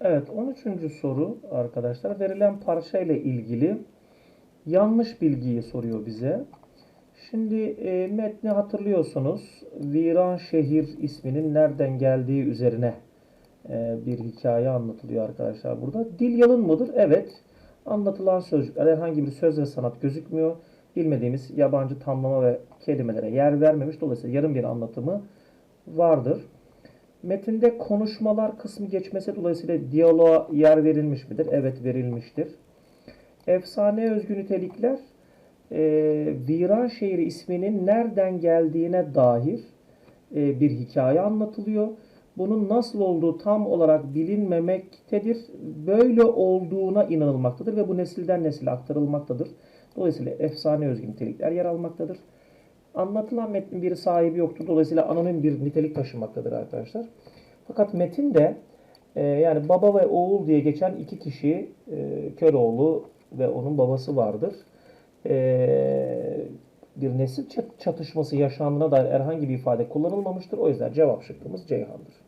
Evet 13. soru arkadaşlar verilen parça ile ilgili yanlış bilgiyi soruyor bize. Şimdi e, metni hatırlıyorsunuz. Viran şehir isminin nereden geldiği üzerine e, bir hikaye anlatılıyor arkadaşlar burada. Dil yalın mıdır? Evet. Anlatılan sözcükler herhangi bir söz ve sanat gözükmüyor. Bilmediğimiz yabancı tamlama ve kelimelere yer vermemiş. Dolayısıyla yarım bir anlatımı vardır. Metinde konuşmalar kısmı geçmesi dolayısıyla diyaloğa yer verilmiş midir? Evet verilmiştir. Efsane özgü nitelikler e, Viran Şehri isminin nereden geldiğine dair e, bir hikaye anlatılıyor. Bunun nasıl olduğu tam olarak bilinmemektedir. Böyle olduğuna inanılmaktadır ve bu nesilden nesile aktarılmaktadır. Dolayısıyla efsane özgü nitelikler yer almaktadır. Anlatılan metnin bir sahibi yoktur. Dolayısıyla anonim bir nitelik taşımaktadır arkadaşlar. Fakat metinde e, yani baba ve oğul diye geçen iki kişi e, Köroğlu ve onun babası vardır. E, bir nesil çat- çatışması yaşandığına dair herhangi bir ifade kullanılmamıştır. O yüzden cevap şıkkımız Ceyhan'dır.